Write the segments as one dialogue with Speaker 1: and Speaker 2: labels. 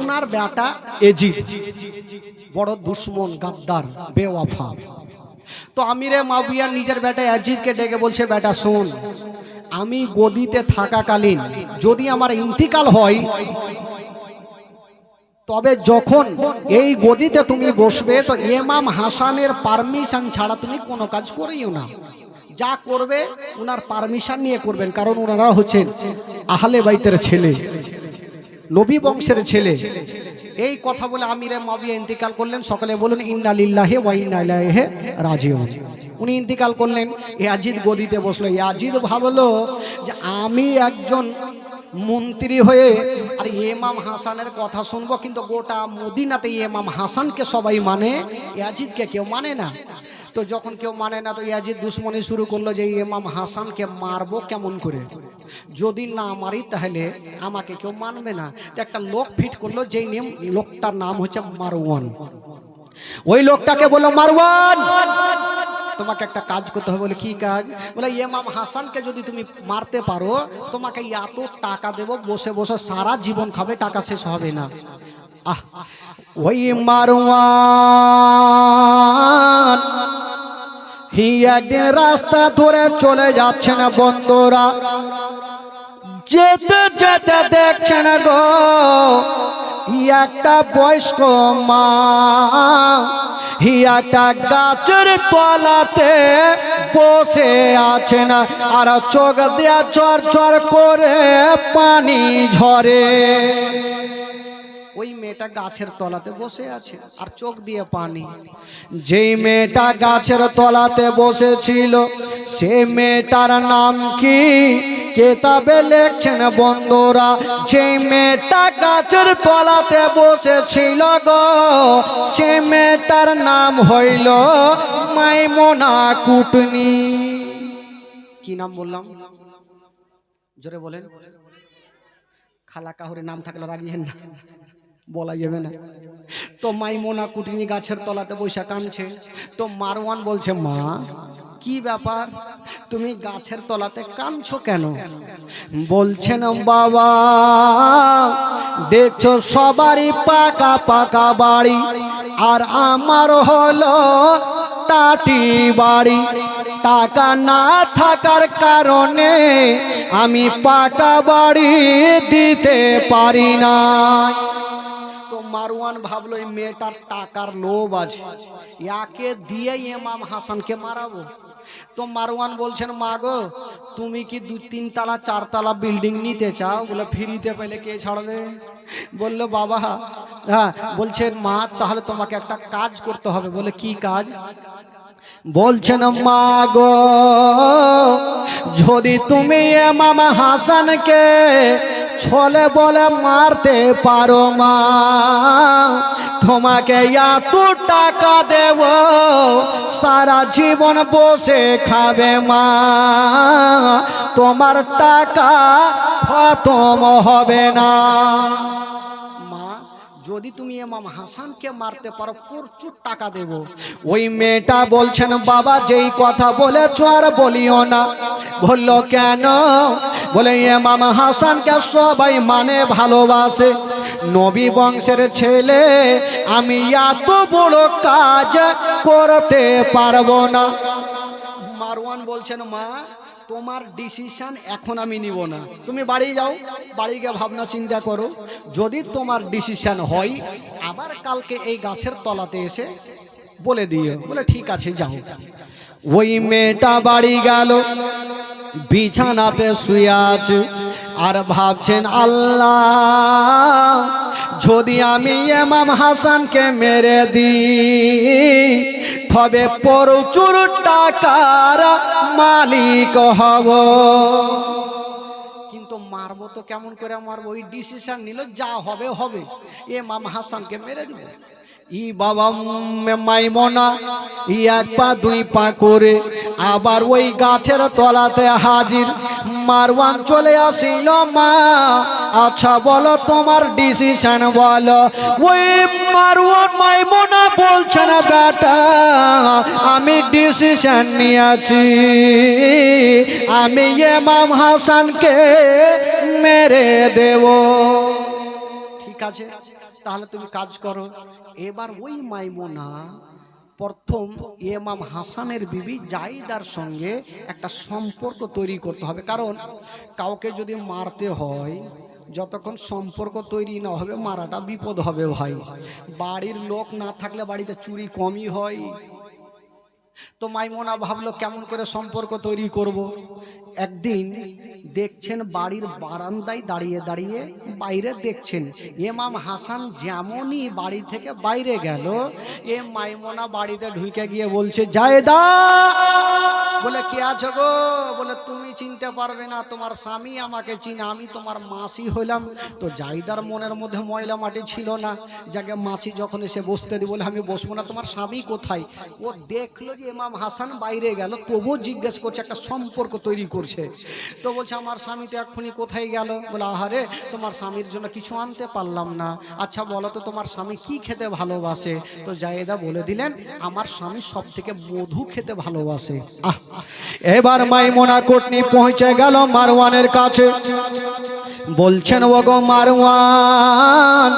Speaker 1: উনার বেটা এজিদ, বড় দুশ্মন, গাদ্দার, বেওয়াফা। তো আমিরে মাবিয়া নিজের বেটা অজিতকে ডেকে বলছে, বেটা, শোন, আমি গদিতে থাকাকালীন যদি আমার ইন্তিকাল হয়, তবে যখন এই গদিতে তুমি বসবে, তো ইমাম হাসানের পারমিশন ছাড়া তুমি কোনো কাজ করিও না। যা করবে ওনার পারমিশন নিয়ে করবেন, কারণ ওনারা হচ্ছেন আহলে বাইতের ছেলে। নবী বংশের ছেলে। এই কথা বলে আমিরে মাবিয়া ইন্তিকাল করলেন। সকালে বলুন ইন্না লিল্লাহি ওয়া ইন্না ইলাইহি রাজিউন। উনি ইন্তিকাল করলেন। ইয়াজিদ গদিতে বসল। ইয়াজিদ ভাবলো যে আমি একজন মন্ত্রী হয়ে আর ইমাম হাসানের কথা শুনব, কিন্তু গোটা মদিনাতে ইমাম হাসানকে সবাই মানে ইয়াজিদকে কেউ মানে না। তো যখন কেউ মানে না, তো ইয়াজিদ দুশ্মনী শুরু করল যে, ইমাম হাসানকে মারবো কেমন করে? যদি না মারি তাহলে আমাকে কেউ মানবে না। তো একটা লোক ফিট করল, যেই নিয়ম লোকটার নাম হচ্ছে মারওয়ান। ওই লোকটাকে বলল, মারওয়ান, তোমাকে একটা কাজ করতে হবে। বলে, কি কাজ? বলে, ইমাম হাসানকে যদি তুমি মারতে পারো, তোমাকে এত টাকা দেব, বসে বসে সারা জীবন খাবে, টাকা শেষ হবে না। আহ ওই মারওয়ান। হি একদিন রাস্তা ধরে চলে যাচ্ছেন বন্ধুরা। যেতে যেতে দেখছেন গো একটা বয়স্ক মা। হি একটা গাছের তলাতে বসে আছেন আর চোখ দিয়া চর চর করে পানি ঝরে। ওই মেয়েটা গাছের তলাতে বসে আছে আর চোখ দিয়ে পানি। যেই মেয়েটা গাছের তলাতে বসেছিল সে মেয়েটার নাম কি? কেতাবে লেখছেন বন্ধুরা যেই মেয়েটা গাছের তলাতে বসেছিল গো সে মেয়েটার নাম হইল মাইমোনা কুটনি। কি নাম বললাম? জোরে বলেন। খালা কাহুরে নাম থাকলে রাগিয়েন না। বলা যাবে না। তো মাইমোনা কুটিনি গাছের তলাতে বৈশা কানছে তো মারওয়ান বলছে, মা, কি ব্যাপার? তুমি গাছের তলাতে কানছো কেন? বলছেন বাবা, দেখছ সবারই পাকা পাকা বাড়ি, আর আমার হলো টাটি বাড়ি। টাকা না থাকার কারণে আমি পাকা বাড়ি দিতে পারি না। মারওয়ান ভাবলো, এই মেয়েটার টাকার লোভ আছে ইয়াকে দিয়ে ইমাম হাসানকে মারাবো? তো মারওয়ান বলছেন, মা গো, তুমি কি দু তিন তালা চার তালা বিল্ডিং নিতে চাও? বলে, ফ্রিতে পেলে কে ছাড়বে? বলল, বাবা হ্যাঁ। বলছেন মা, তাহলে তোমাকে একটা কাজ করতে হবে। বলে, কি কাজ? বলছেন, মা গো, যদি তুমি মামা হাসানকে ছলে বলে মারতে পারো মা। তোমাকে এত টাকা দেব, সারা জীবন বসে খাবে মা। তোমার টাকা খতম হবে না। যদি তুমি এমাম হাসানকে মারতে পারো, প্রচুর টাকা দেব। ওই মেয়েটা বলছেন, বাবা, যেই কথা বলেছ আর বলিও না। বলল, কেন? বলে এমাম হাসানকে সবাই মানে ভালোবাসে। নবী বংশের ছেলে, আমি এত বড় কাজ করতে পারব না। মারওয়ান বলছেন, মা তোমার ডিসিশন এখন আমি নিব না। তুমি বাড়ি যাও, বাড়ি গিয়ে ভাবনা চিন্তা করো। যদি তোমার ডিসিশন হয়, আবার কালকে এই গাছের তলাতে এসে বলে দিও, বলে ঠিক আছে, যাও। ওই মেয়েটা বাড়ি গেল, বিছানাতে শুয়ে আছে, আর ভাবছেন, আল্লাহ, যদি আমি এমাম হাসানকে মেরে দিই তবে প্রচুর টাকার মালিক হব। কিন্তু মারবো তো কেমন করে মারবো? ওই ডিসিশন নিল, যা হবে হবে। এ মাম হাসানকে মেরে দিব। ই বাবা মাইমনা, ই এক পা, দুই পা করে আবার ওই গাছের তলাতে হাজির। মারওয়ান চলে আসিল মা। আচ্ছা বলো তোমার ডিসিশন বলো। ওই মারওয়ান মাইমনা বলছেন বেটা, আমি ডিসিশন নিয়েছি। আমি এমাম হাসানকে মেরে দেব। ঠিক আছে, তাহলে তুমি কাজ করো। এবার ওই মাইমোনা প্রথম ইমাম হাসানের বিবি জাইদার সঙ্গে একটা সম্পর্ক তৈরি করতে হবে। কারণ কাউকে যদি মারতে হয়, যতক্ষণ সম্পর্ক তৈরি না হবে, মারাটা বিপদ হবে ভাই। বাড়ির লোক না থাকলে বাড়িতে চুরি কমই হয়। তো মাইমোনা ভাবলো, কেমন করে সম্পর্ক তৈরি করব। একদিন দেখছেন বাড়ির বারান্দায় দাঁড়িয়ে দাঁড়িয়ে বাইরে দেখছেন এমাম হাসান যেমনই বাড়ি থেকে বাইরে গেল, এ মাইমোনা বাড়িতে ঢুকে গিয়ে বলছে, জায়দা! বলে, কে আছো গো? বলে, তুমি চিনতে পারবে না, তোমার স্বামী আমাকে চিনে, আমি তোমার মাসি হইলাম। তো জাইদার মনের মধ্যে ময়লা মাটি ছিল না, যাকে মাসি যখন এসে বসতে দি বলে, আমি বসবো না, তোমার স্বামী কোথায়? ও দেখল যে ইমাম হাসান বাইরে গেল, তবুও জিজ্ঞেস করছে, একটা সম্পর্ক তৈরি করছে। তো বলছে, আমার স্বামী তো এক্ষুনি কোথায় গেল? বলে, আহারে, তোমার স্বামীর জন্য কিছু আনতে পারলাম না। আচ্ছা বলো তো, তোমার স্বামী কি খেতে ভালোবাসে? তো জায়েদা বলে দিলেন, আমার স্বামী সব থেকে মধু খেতে ভালোবাসে।
Speaker 2: এবার মাইমোনা কোটনি পৌঁছে গেল মারওয়ানের কাছে। বলছেন ও গো মারওয়ান,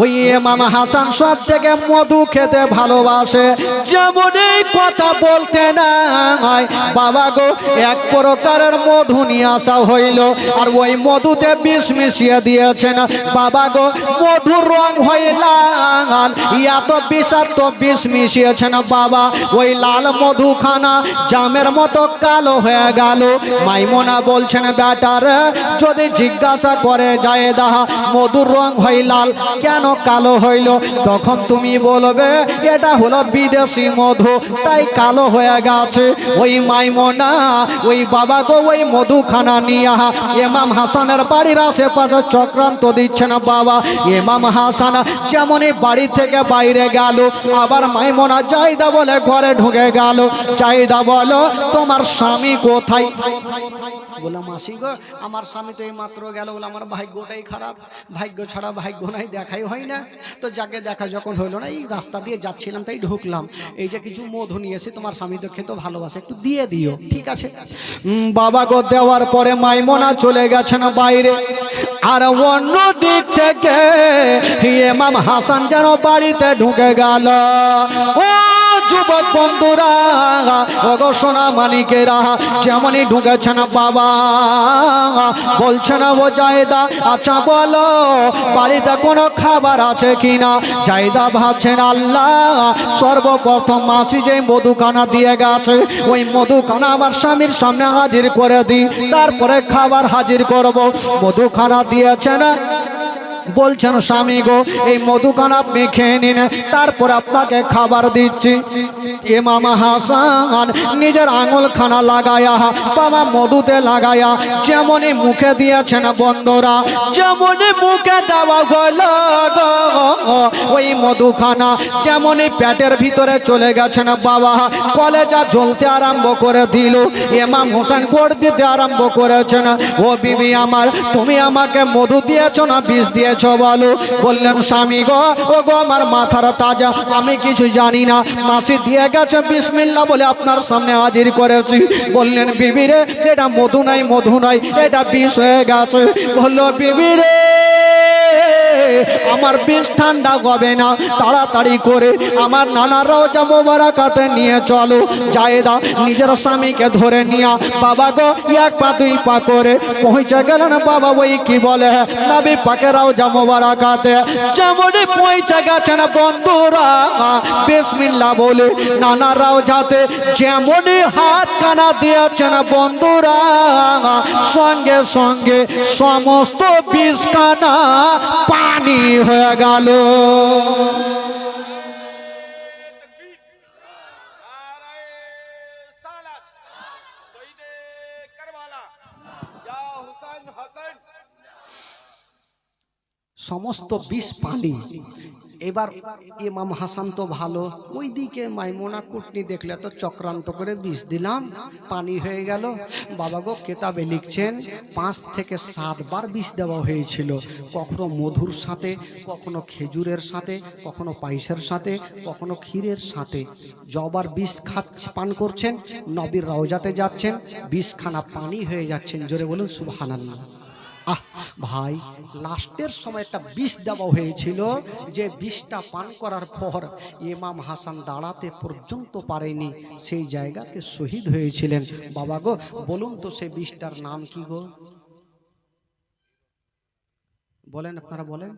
Speaker 2: ওই মামা হাসান সব থেকে মধু খেতে ভালোবাসে। যেমন এই কথা বলতে নাই। বাবা গো, এক প্রকারের মধু নিয়ে আসা হইল, আর ওই মধুতে বিষ মিশিয়ে দিয়েছেন। বাবা গো, মধুর রং হইল লাল এত বিষাক্ত বিষ মিশিয়েছেন। বাবা, ওই লাল মধুখানা জামের মতো কালো হয়ে গেল। মাইমোনা বলছেন বেটার যদি জিজ্ঞাসা করে যায় দাহা মধুর রং হয় লাল, কেন কালো হইল? তখন তুমি বলবে, এটা হলো বিদেশি মধু, তাই কালো হয়ে গেছে। ওই মাইমোনা, ওই বাবা গো, ওই মধুখানা নিয়ে এমাম হাসানের বাড়ির আশেপাশে চক্রান্ত দিচ্ছে না বাবা। এমাম হাসান যেমনই বাড়ি থেকে বাইরে গেল, আবার মাইমোনা চাহিদা বলে ঘরে ঢুকে গেল। চাহিদা বলো, তোমার স্বামী কোথায়?
Speaker 1: বলে মাসি গো, আমার স্বামী তো এই মাত্র গেল। বলে আমার ভাগ্যটাই খারাপ। ভাগ্য ছাড়া ভাগ্য নাই, দেখাই হয় না। তো যাকে দেখা যখন হইল না, এই রাস্তা দিয়ে যাচ্ছিলাম, তাই ঢুকলাম। এই যে কিছু মধু নিয়ে এসে তোমার স্বামী তো খেতে ভালোবাসে, একটু দিয়ে দিও, ঠিক আছে?
Speaker 2: বাবা গো, দেওয়ার পরে মাইমোনা চলে গেছেন বাইরে। আর অন্য দিক থেকে হাসান যেন বাড়িতে ঢুকে গেল। ও যুবক বন্ধুরা ওগো সোনা মানিকেরা যেমনই ঢুকেছেন বাবা বলছে না ও জায়দা আচ্ছা বলো, বাড়িতে কোনো খাবার আছে কিনা? জায়দা ভাবছেন, আল্লাহ, সর্বপ্রথম মাসি যে মধুখানা দিয়ে গেছে, ওই মধুখানা আমার স্বামীর সামনে হাজির করে দিই, তারপরে খাবার হাজির করব। মধুখানা দিয়েছে না বলছেন, স্বামী গো, এই মধুখানা আপনি খেয়ে নিন, তারপর আপনাকে খাবার দিচ্ছি। ইমাম হাসান নিজের আঙুল খানা লাগায়া, বাবা মধুতে লাগায়া, যেমনই মুখে দিয়েছেন বন্ধরা, যেমনই মুখে দেওয়া গেল ওই মধুখানা যেমনই পেটের ভিতরে চলে গেছেন বাবা, কলেজা জ্বলতে আরম্ভ করে দিল। এমাম হোসেন গোড় দিতে আরম্ভ করেছেন, ও বিবি আমার, তুমি আমাকে মধু দিয়েছ না বিষ দিয়েছ? বলো বললেন, স্বামী গো ও গো আমার মাথার তাজা, আমি কিছু জানি না। মাসি দিয়ে গেছে বিসমিল্লা বলে আপনার সামনে হাজির করেছি। বললেন, বিবি রে, এটা মধু নাই মধু নাই, এটা বিষ হয়ে গেছে। বলল, বিবি রে আমার বিষ ঠান্ডা হবে না। তাড়াতাড়ি করে আমার নানারাও যা মোবারকাতে নিয়ে চলো। জায়দা নিজের স্বামীকে ধরে নিয়া, বাবা গো, এক পা, দুই পা করে পৌঁছে গেলেন বাবা ওই কি বলে? নাবি পাকেরাও যা মোবারকাতে। যেমনই পৌঁছে গেছেন বন্ধুরা বিসমিল্লা বলে নানারাও যাতে যেমনই হাত কানা দিয়েছেন বন্ধুরা, সঙ্গে সঙ্গে সমস্ত বিষ কানা পানি হয়ে গেল।
Speaker 1: সমস্ত বিষ পানি এবার ইমাম হাসান তো ভালো। ওইদিকে মাইমোনা কুটনি দেখলে তো চক্রান্ত করে বিষ দিলাম, পানি হয়ে গেল। বাবা গো, কেতাবে লিখছেন, পাঁচ থেকে সাতবার বিষ দেওয়া হয়েছিল। কখনো মধুর সাথে, কখনো খেজুরের সাথে, কখনো পায়েসের সাথে, কখনো ক্ষীরের সাথে। জবার বিষ খাচ্ছে পান করছেন, নবীর রওজাতে যাচ্ছেন, বিষখানা পানি হয়ে যাচ্ছেন। জোরে বলুন, সুবহানাল্লাহ। আহ ভাই, লাস্টের সময় একটা বিষ দেওয়া হয়েছিল। যে বিষটা পান করার পর ইমাম হাসান দাঁড়াতে পর্যন্ত পারেনি, সেই জায়গাতে শহীদ হয়েছিলেন। বাবা গো, বলুন তো সেই বিষটার নাম কি গো? বলেন আপনারা, বলেন।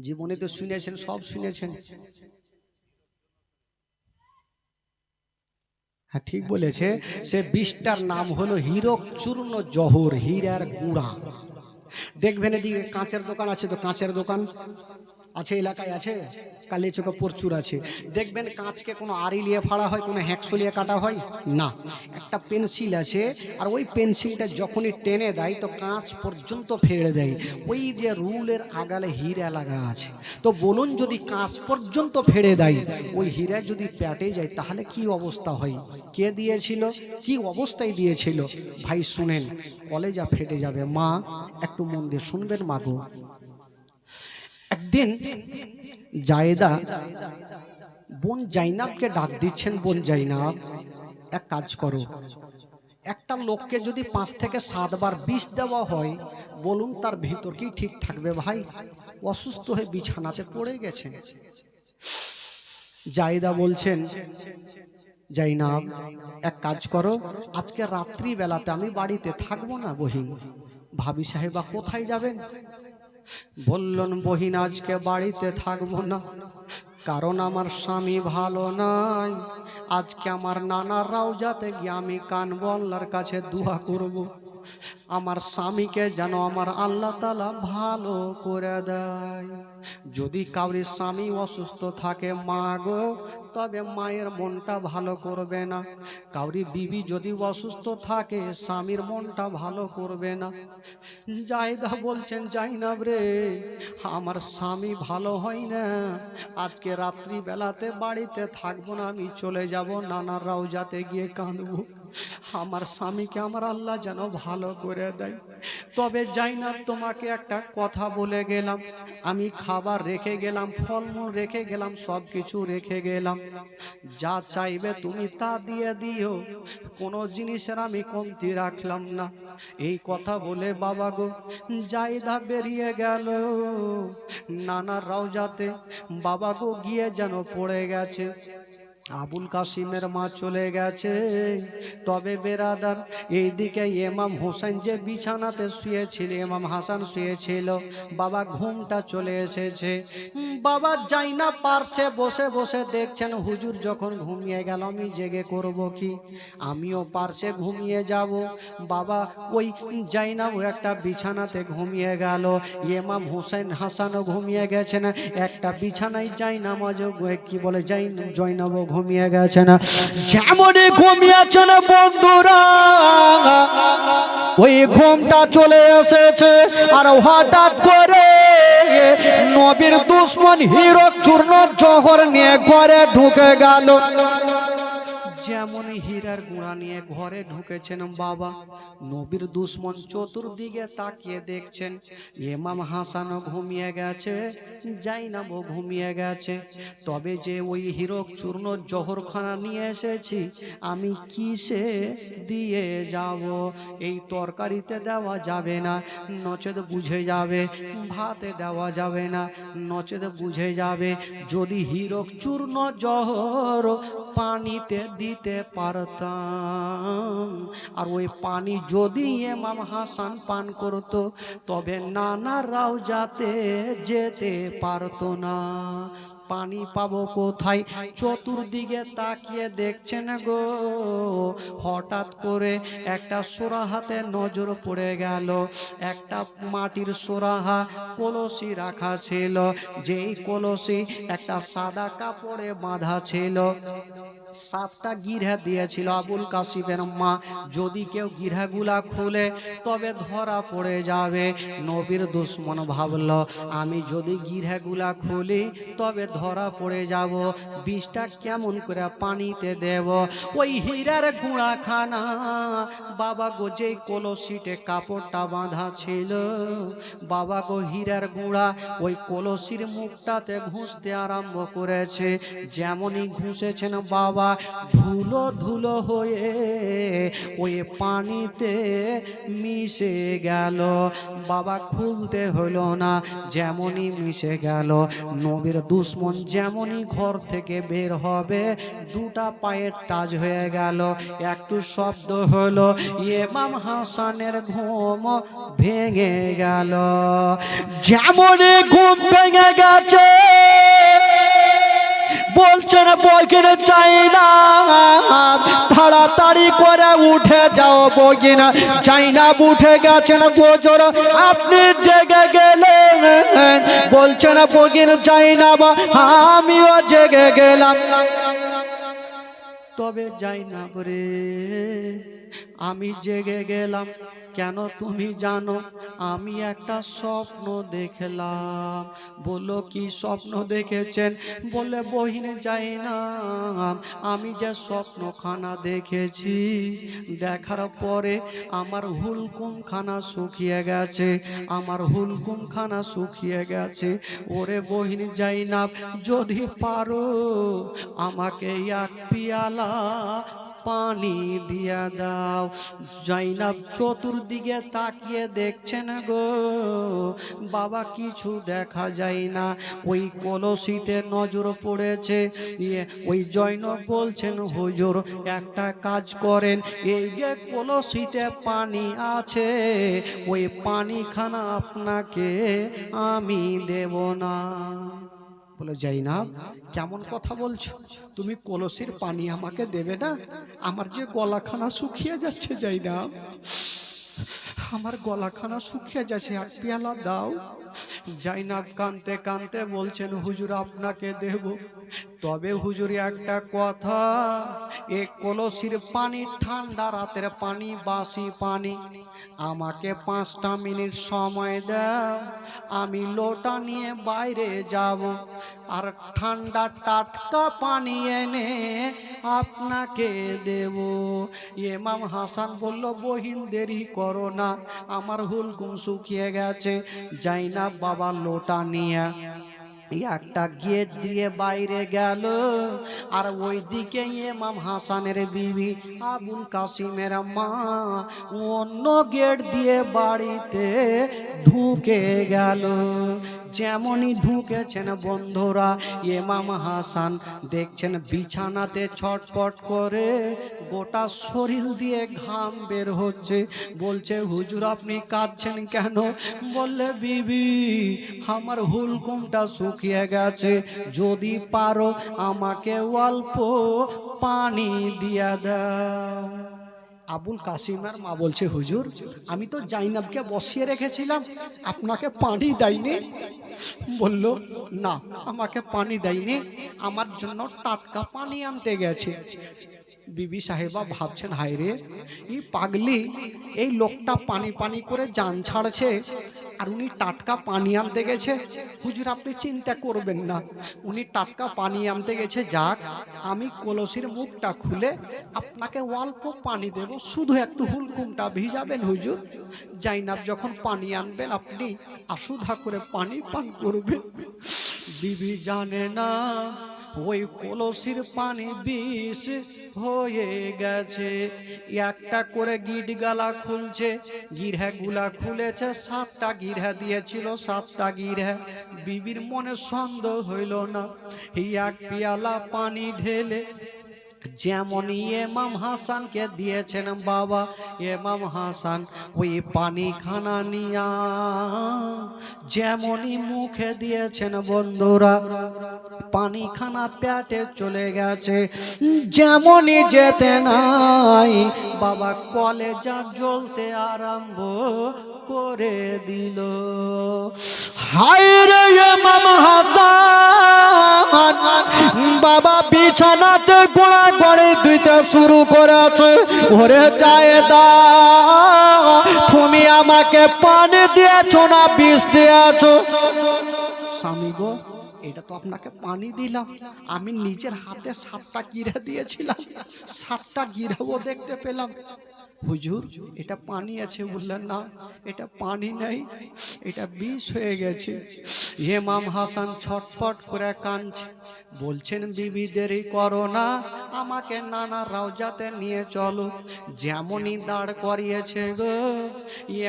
Speaker 1: জীবনে তো শুনেছেন, সব শুনেছেন। হ্যাঁ ঠিক বলেছে। সে বিষটার নাম হলো হীরক চূর্ণ জহর, হীরার গুড়া। দেখবেন এদিকে কাঁচের দোকান আছে তো কাঁচের দোকান। আছে, এলাকায় আছে? কালী চোখে প্রচুর আছে। দেখবেন কাঁচকে কোনো আড়ি লিয়ে ফাড়া হয়, কোনো হ্যাকসো লিয়ে কাটা হয়? না। একটা পেন্সিল আছে, আর ওই পেন্সিলটা যখনই টেনে দেয়, তো কাঁচ পর্যন্ত ফেড়ে দেয়। ওই যে রুলের আগালে হীরা লাগা আছে। তো বলুন যদি কাঁচ পর্যন্ত ফেড়ে দেয়, ওই হীরা যদি প্যাটে যায়, তাহলে কি অবস্থা হয়? কে দিয়েছিল? কি অবস্থায় দিয়েছিল? ভাই, শুনেন, কলেজা ফেটে যাবে। মা, একটু মন দিয়ে শুনবেন, মা গো। একদিন জায়দা বোন জাইনাবকে ডাক দিচ্ছেন, বোন জাইনাব, এক কাজ করো। একটা লোককে যদি পাঁচ থেকে সাতবার বিষ দেওয়া হয়, বলুন তার ভিতর কি ঠিক থাকবে ভাই? অসুস্থ হয়ে বিছানাতে পড়ে গেছেন জায়দা বলছেন, জাইনাব, এক কাজ করো, আজকে রাত্রি বেলাতে আমি বাড়িতে থাকব না বহিন। ভাবি সাহেবা কোথায় যাবেন? বললেন, বহিন আজকে বাড়িতে থাকব না কারণ আমার স্বামী ভালো নাই আজকে আমার নানার যাতে গিয়ে আমি কান বল্লার কাছে দোয়া করব। আমার স্বামীকে যেন আমার আল্লাহ তালা ভালো করে দেয়। যদি কাউরি স্বামী অসুস্থ থাকে, মা গো, তবে মায়ের মনটা ভালো করবে না। কাউরি বিবি যদি অসুস্থ থাকে, স্বামীর মনটা ভালো করবে না। জায়দা বলছেন, জাইনাব রে, আমার স্বামী ভালো হয় না। আজকে রাত্রি বেলাতে বাড়িতে থাকব না, আমি চলে যাব নানার রাও যাতে গিয়ে কাঁদবো। আমার স্বামীকে আমার আল্লাহ যেন ভালো করে দেয়। তবে জাইনাব, তোমাকে একটা কথা বলে গেলাম। আমি খাবার রেখে গেলাম, ফলমূল রেখে গেলাম সব কিছু রেখে গেলাম। যা চাইবে তুমি তা দিয়ে দিও। কোনো জিনিসের আমি কমতি রাখলাম না। এই কথা বলে বাবা গো, জায়দা বেরিয়ে গেল। নানার রাউজাতে বাবা গো গিয়ে যেন পড়ে গেছে। আবুল কাসিমের মা চলে গেছে। তবে বেরাদার, এইদিকে ইমাম হোসেন যে বিছানাতে শুয়েছিল এমাম হাসান শুয়েছিল, বাবা ঘুমটা চলে এসেছে। বাবা যাই না পারছে, বসে বসে দেখছেন, হুজুর যখন ঘুমিয়ে গেল, আমি জেগে করব কি? আমিও পারছে ঘুমিয়ে যাব। বাবা ওই যাই না, ও একটা বিছানাতে ঘুমিয়ে গেল। ইমাম হোসেন হাসানও ঘুমিয়ে গেছেন। একটা বিছানায় যাই না মজো কি বলে, যাই জয়নাবও ঘুমিয়ে গেছে না।
Speaker 2: যেমনই না বন্ধুরা, ওই ঘুমটা চলে এসেছে। আর হঠাৎ করে নবীর দুশ্মন হিরো চূর্ণ জহর নিয়ে ঘরে ঢুকে গেল।
Speaker 1: যেমন হীরার গুঁড়া নিয়ে ঘরে ঢুকেছেন বাবা, নবীর দুশ্মন চতুর্দিকে তাকিয়ে দেখছেন। এমাম হাসানও ঘুমিয়ে গেছে জাইনাবও ঘুমিয়ে গেছে। তবে যে ওই হীরক চূর্ণ জহরখানা নিয়ে এসেছি, আমি কিসে দিয়ে যাব? এই তরকারিতে দেওয়া যাবে না, নচেত বুঝে যাবে, ভাতে দেওয়া যাবে না, নচেত বুঝে যাবে। যদি হীরক চূর্ণ জহর পানিতে দিতে পারতাম। আর ওই পানি যদি এমাম হাসান পান করতো, তবে নানা রাও যাতে যেতে পারতো না। পানি পাবো কোথায়? চতুর্দিকে তাকিয়ে দেখছেন গো। হঠাৎ করে একটা সোরাহাতে নজর পড়ে গেল। একটা মাটির সোরাহা কলসি রাখা ছিল। যেই কলসি একটা সাদা কাপড়ে বাঁধা ছিল। সাতটা গিরহা দিয়েছিল আবুল কাসিমের মা। যদি কেউ গিরহাগুলা খুলে, তবে ধরা পড়ে যাবে। নবীর দুশ্মন ভাবল, আমি যদি গিরহাগুলা খুলি, তবে ধরা পড়ে যাব। বিষটা কেমন করে পানিতে দেব? ওই হীরার গুঁড়া খানা বাবা গো, যেই কলসিটে কাপড়টা বাঁধা ছিল, বাবা গো হীরার গুঁড়া ওই কলসির মুখটাতে ঘুষতে আরম্ভ করেছে। যেমনই ঘুষেছেন বাবা ধুলো ধুলো হয়ে ওই পানিতে মিশে গেল। বাবা খুলতে হলো না, যেমনই মিশে গেল। নবীর দুশ্মন যেমনই ঘর থেকে বের হবে, দুটা পায়ের টাচ হয়ে গেল। একটু শব্দ হলো, ইমাম হাসানের ঘুম ভেঙে গেল।
Speaker 2: যেমন ঘুম ভেঙে গেছে বলছেন বগিন চাই না। তাড়াতাড়ি করে উঠে যাও বগিন। চাই না, উঠে গেছেন গোজর। আপনি জেগে গেলেন। বলছেন বগিন চাই না বা, আমিও জেগে গেলাম।
Speaker 1: তবে যাই না আমি জেগে গেলাম, কেন তুমি জানো? আমি একটা স্বপ্ন দেখলাম। বলল, কি স্বপ্ন দেখেছেন? বলে বহিনে যাই না। আমি যে স্বপ্নখানা দেখেছি, দেখার পরে আমার হুলকুমখানা শুকিয়ে গেছে, আমার হুলকুমখানা শুকিয়ে গেছে। ওরে বহিন যাই না, যদি পারো আমাকে এক পিয়ালা পানি দিয়া দাও। জাইনাব চতুর্দিকে তাকিয়ে দেখছেন গো। বাবা, কিছু দেখা যায় না। ওই কলসিতে নজর পড়েছে। ইয়ে ওই জৈনব বলছেন, হুজুর, একটা কাজ করেন। এই যে কলসিতে পানি আছে, ওই পানিখানা আপনাকে আমি দেব না। বলে না কেমন কথা বলছো? তুমি কলসির পানি আমাকে দেবে না? আমার যে গলাখানা শুকিয়ে যাচ্ছে না আমার গলাখানা শুকিয়ে যাচ্ছে, এক পেয়ালা দাও। জাইনাব কানতে কানতে বলছেন, হুজুর, আপনাকে দেব। তবে হুজুর, একটা কথা, এ কলসির পানি ঠান্ডা, রাতের পানি, বাসি পানি। আমাকে পাঁচটা মিনিট সময় দাও, আমি লোটা নিয়ে বাইরে যাব। আর ঠান্ডা টাটকা পানি এনে আপনাকে দেব। ইমাম হাসান বলল, বহিন দেরি করো না, আমার হুলকুম শুকিয়ে গেছে। যাই না বাবা, লোটা নিয়ে একটা গেট দিয়ে বাইরে গেল। আর ওইদিকে ইমাম হাসানের বিবি আবুল কাসিমের মা অন্য গেট দিয়ে বাড়িতে ঢুকে গেল। যেমনই ঢুকেছেন বন্ধুরা, ইমাম হাসান দেখছেন বিছানাতে ছটপট করে, গোটা শরীর দিয়ে ঘাম বের হচ্ছে। বলছে, হুজুর, আপনি কাঁদছেন কেন? বললে, বিবি, আমার হুলকুমটা শুকিয়ে গেছে। যদি পারো, আমাকে অল্প পানি দিয়া দাও। আবুল কাসিমের মা বলছে, হুজুর, আমি তো জাইনাবকে বসিয়ে রেখেছিলাম, আপনাকে পানি দেয়নি? বলল, না, আমাকে পানি দেয়নি, আমার জন্য টাটকা পানি আনতে গেছে। বিবি সাহেবা ভাবছেন হায়রে এই পাগলি, এই লোকটা পানি পানি করে যান ছাড়ছে, আর উনি টাটকা পানি আনতে গেছে। হুজুর, আপনি চিন্তা করবেন না, উনি টাটকা পানি আনতে গেছে, যাক, আমি কলসির মুখটা খুলে আপনাকে অল্প পানি দেব শুধু একটু হুলকুমটা ভিজাবেন হুজুর। জাইনাব যখন পানি আনবেন, আপনি আশুধা করে পানি পান করবেন। বিবি জানে না, ওই কলসির পানি বিষ হয়ে গেছে। একটা করে গিট গালা খুলছে, গিরহা গুলা খুলেছে, সাতটা গিরহা দিয়েছিল, সাতটা গিরহা। বিবির মনে সন্দেহ হইল না। এক পিয়ালা পানি ঢেলে যেমন এমাম হাসানকে দিয়েছেন বাবা এমাম হাসান ওই পানি খানা নিয়া যেমনই মুখে দিয়েছেন বন্ধুরা পানি খানা প্যাটে চলে গেছে, যেমনই যেতে নাই, বাবা কলেজা জ্বলতে আরম্ভ করে দিল।
Speaker 2: হায় রে ইমাম হাসান বাবা, বিছানাতে গোড়া গড়ে দিতে শুরু করেছে। ওরে যায় দা তুমি আমাকে পানি দিয়েছ না বিষ দিয়েছ?
Speaker 1: স্বামী গো, এটা তো আপনাকে পানি দিলাম। আমি নিজের হাতে সাতটা গিরা দিয়েছিলাম। সাতটা গিরাও দেখতে পেলাম। হুজুর, এটা পানি আছে বললেন, না, এটা পানি নেই, এটা বিষ হয়ে গেছে। ইমাম হাসান ছটফট করে কাঁদছে, বলছেন, বিবি, দেরি করো না, আমাকে নানা রাউজাতে নিয়ে চলো, যেমনই দাঁড় করিয়েছে গো।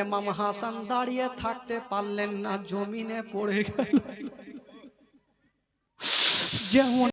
Speaker 1: ইমাম হাসান দাঁড়িয়ে থাকতে পারলেন না, জমিনে পড়ে গেল। যেমন